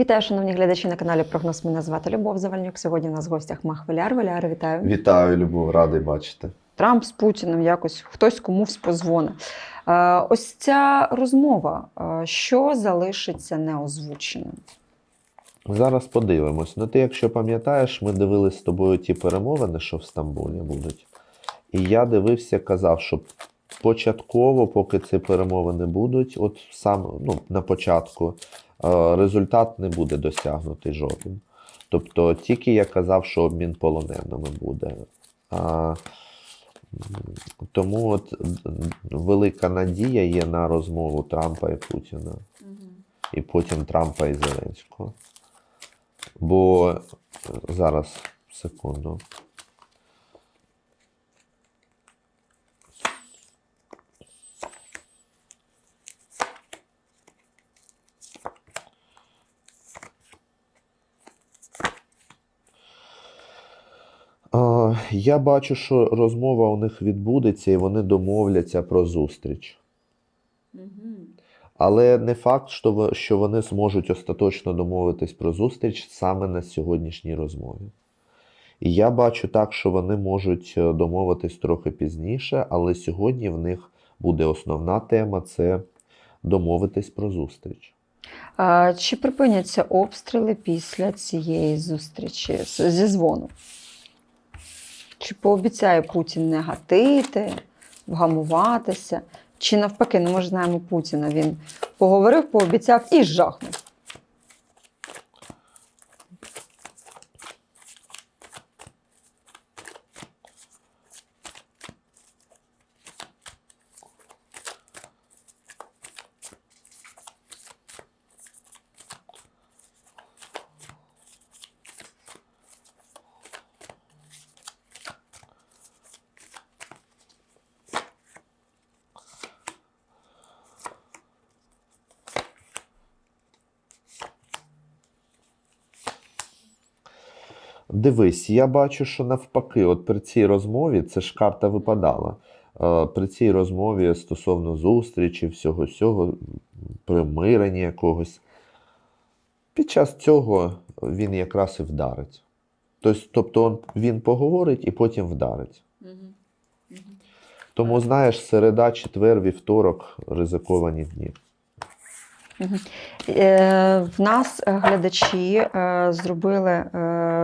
Вітаю, шановні глядачі на каналі Прогноз. Мене звати Любов Завальнюк. Сьогодні у нас в гостях Мах Валяр. Валяр, вітаю. Вітаю, Любов, радий бачити. Трамп з Путіним якось хтось комусь позвонить. Е, ось ця розмова, що залишиться неозвученим? Зараз подивимось. Ну, ти, якщо пам'ятаєш, ми дивились з тобою ті перемовини, що в Стамбулі будуть. І я дивився, казав, що початково, поки ці перемовини будуть, от сам ну, на початку, результат не буде досягнутий жоден. Тобто, тільки я казав, що обмін полоненими буде. А, тому от велика надія є на розмову Трампа і Путіна. і потім Трампа і Зеленського. Бо е, зараз, секунду. Я бачу, що розмова у них відбудеться і вони домовляться про зустріч. Але не факт, що вони зможуть остаточно домовитись про зустріч саме на сьогоднішній розмові. І я бачу так, що вони можуть е, домовитись трохи пізніше, але сьогодні в них буде основна тема це домовитись про зустріч. Е, Чи припиняться обстріли після цієї зустрічі зі дзвону? Чи пообіцяє Путін не гатити, вгамуватися? Чи навпаки, ну ми ж знаємо Путіна. Він поговорив, пообіцяв і жахнув. Дивись, я бачу, що навпаки, от при цій розмові, це ж карта випадала. е, При цій розмові стосовно зустрічі, всього цього, примирення якогось. Під час цього він якраз і вдарить. Тобто, тобто він поговорить і потім вдарить. Тому, знаєш, середа, четвер, вівторок ризиковані дні. Е, В нас е, глядачі е, зробили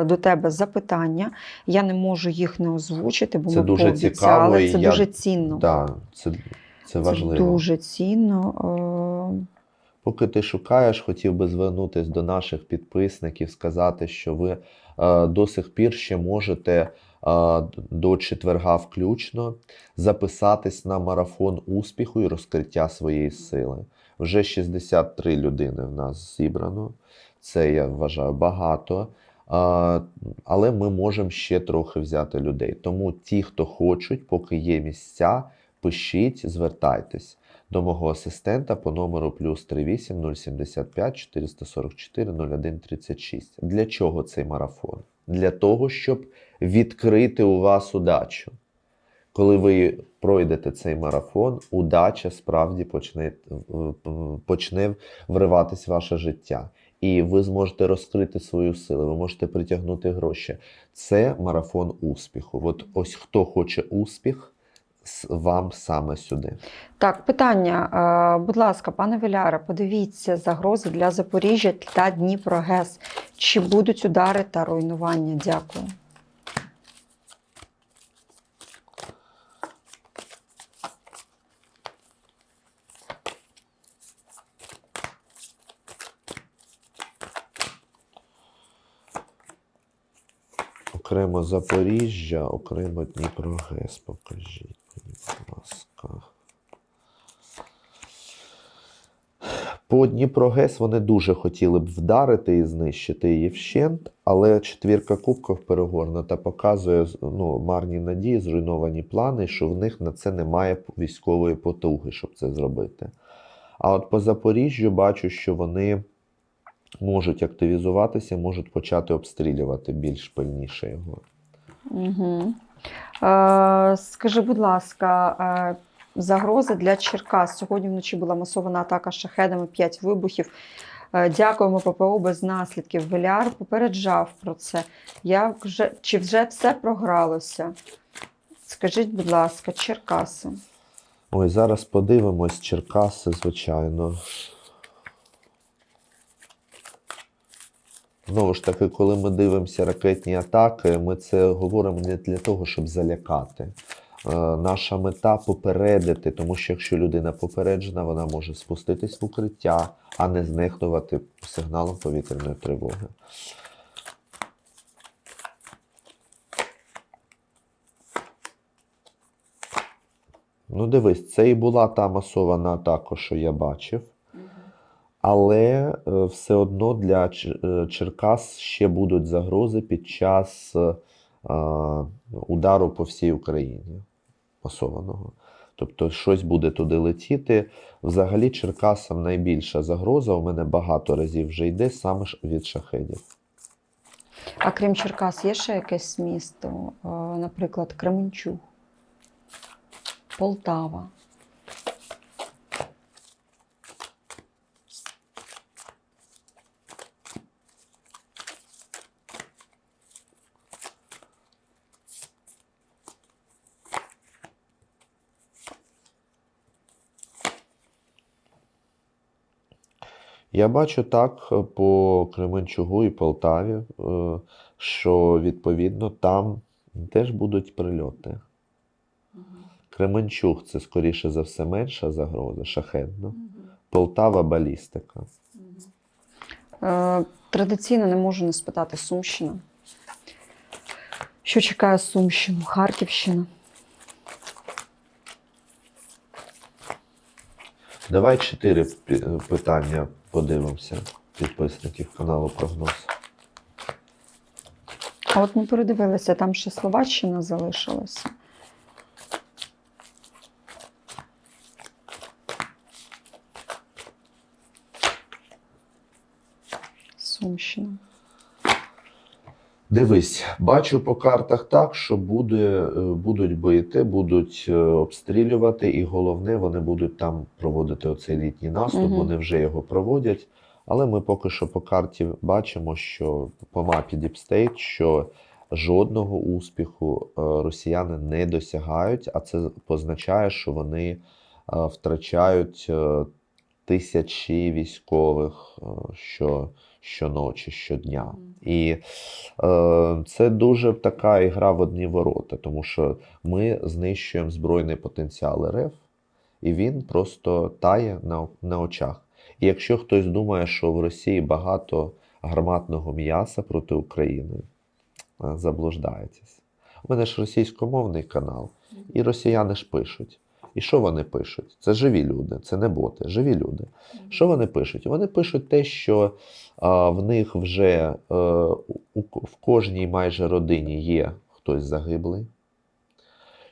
до тебе запитання. Я не можу їх не озвучити, бо Це ми дуже пообіцяли. цікаво, Це я- дуже цінно. Так, це, це важливо. Це дуже цінно. Поки ти шукаєш, хотів би звернутися до наших підписників, сказати, що ви до сих пір ще можете до четверга включно записатись на марафон успіху і розкриття своєї сили. Вже 63 людини в нас зібрано. Це я вважаю багато. Але ми можемо ще трохи взяти людей. Тому ті, хто хочуть, поки є місця, пишіть, звертайтесь до мого асистента по номеру плюс 38 075 444 01 36. Для чого цей марафон? Для того, щоб відкрити у вас удачу. Коли ви пройдете цей марафон, удача справді почне, почне вриватись в ваше життя. І ви зможете розкрити свою силу, ви можете притягнути гроші. Це марафон успіху. От ось хто хоче успіх, вам саме сюди. Так, питання. Е, Будь ласка, пане Віляре, подивіться загрози для Запоріжжя та Дніпрогес. Чи будуть удари та руйнування? Дякую. Окремо Запоріжжя, окремо Дніпрогес. Покажіть, будь ласка. По Дніпрогес вони дуже хотіли б вдарити і знищити її вщент, але четвірка кубків перегорнута показує ну, марні надії, зруйновані плани, що в них на це немає військової потуги, щоб це зробити. А от по Запоріжжю бачу, що вони можуть активізуватися, можуть почати обстрілювати більш пильніше його. Угу. Е, скажи, будь ласка, е, загрози для Черкас. Сьогодні вночі була масована атака шахедами, 5 вибухів. Е, Дякуємо ППО без наслідків. Веляр попереджав про це. Я вже, чи вже все програлося? Скажіть, будь ласка, Черкаси. Ой, зараз подивимось Черкаси, звичайно. Знову ж таки, коли ми дивимося ракетні атаки, ми це говоримо не для того, щоб залякати. Е, Наша мета попередити, тому що якщо людина попереджена, вона може спуститись в укриття, а не знехтувати сигналом повітряної тривоги. Ну, дивись, це і була та масована атака, що я бачив. Але е, все одно для е, Черкас ще будуть загрози під час е, удару по всій Україні масованого. Тобто щось буде туди летіти. Взагалі, Черкасам найбільша загроза. У мене багато разів вже йде саме від шахедів. А крім Черкас, є ще якесь місто, наприклад, Кременчуг, Полтава. Я бачу так е, по Кременчугу і Полтаві, е, що відповідно там теж будуть прильоти. Кременчуг це скоріше за все менша загроза, шахедна. Полтава балістика. Е, Традиційно не можу не спитати Сумщина. Що чекає Сумщину? Харківщина. Давай чотири питання подивимося підписників каналу Прогноз. А от ми передивилися, там ще Словаччина залишилася. Сумщина. Дивись, бачу по картах так, що буде, е, будуть бити, будуть е, обстрілювати, і головне, вони будуть там проводити оцей літній наступ, Мгм. вони вже його проводять. Але ми поки що по карті бачимо, що по мапі Deep State, що жодного успіху е, росіяни не досягають, а це позначає, що вони втрачають тисячі військових що, щоночі, щодня. І е, це дуже така ігра в одні ворота, тому що ми знищуємо збройний потенціал РФ, і він просто тає на, на очах. І якщо хтось думає, що в Росії багато гарматного м'яса проти України, е, заблуждаєтесь. У мене ж російськомовний канал, і росіяни ж пишуть. І що вони пишуть? Це живі люди, це не боти, живі люди. Що вони пишуть? Вони пишуть те, що а, в них вже е, у, в кожній майже родині є хтось загиблий,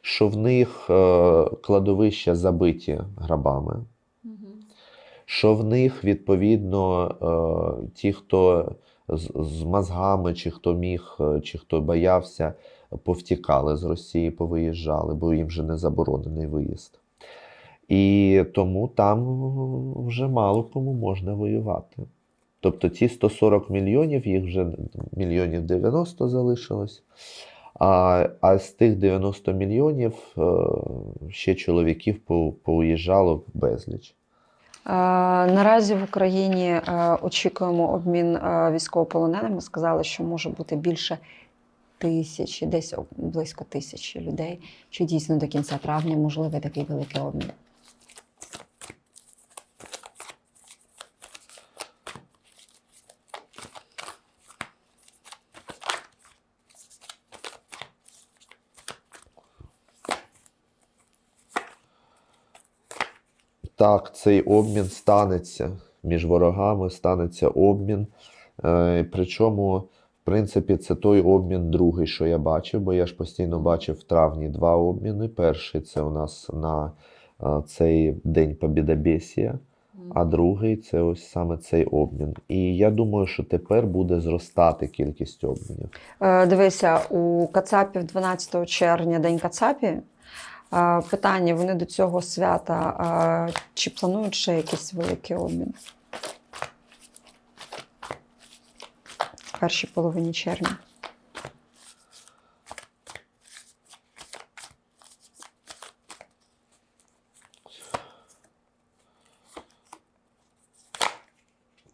що в них е, кладовища забиті грабами, що в них, відповідно, е, ті, хто з, з мозгами, чи хто міг, е, чи хто боявся, повтікали з Росії, повиїжджали, бо їм вже не заборонений виїзд. І тому там вже мало кому можна воювати. Тобто ці 140 мільйонів, їх вже мільйонів 90 залишилось. А, а з тих 90 мільйонів е, ще чоловіків по- поуїжджало безліч. Е, Наразі в Україні е, очікуємо обмін е, військовополоненими. Сказали, що може бути більше тисячі, десь близько тисячі людей. Чи дійсно до кінця травня можливий такий великий обмін? Так, цей обмін станеться між ворогами, станеться обмін. Е, причому, в принципі, це той обмін другий, що я бачив, бо я ж постійно бачив в травні два обміни. Перший це у нас на е, цей День Побєдобєсія, а другий це ось саме цей обмін. І я думаю, що тепер буде зростати кількість обмінів. Е, Дивися, у Кацапів 12 червня День Кацапі. Питання: вони до цього свята чи планують ще якийсь великий обмін? в першій половині червня.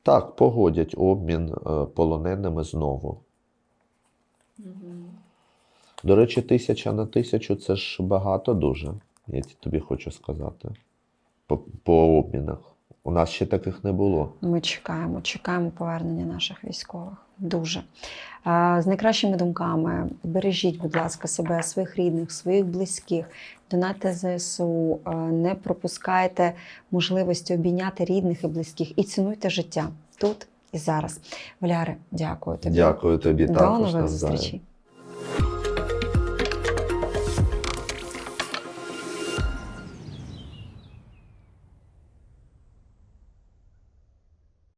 Так, погодять обмін е, полоненими знову. До речі, тисяча на тисячу це ж багато дуже, я тобі хочу сказати. По, по обмінах. У нас ще таких не було. Ми чекаємо, чекаємо повернення наших військових. Дуже. З найкращими думками бережіть, будь ласка, себе, своїх рідних, своїх близьких. Донайте ЗСУ, не пропускайте можливості обійняти рідних і близьких і цінуйте життя тут і зараз. Валяре, дякую тобі. Дякую тобі До також нових зустрічей.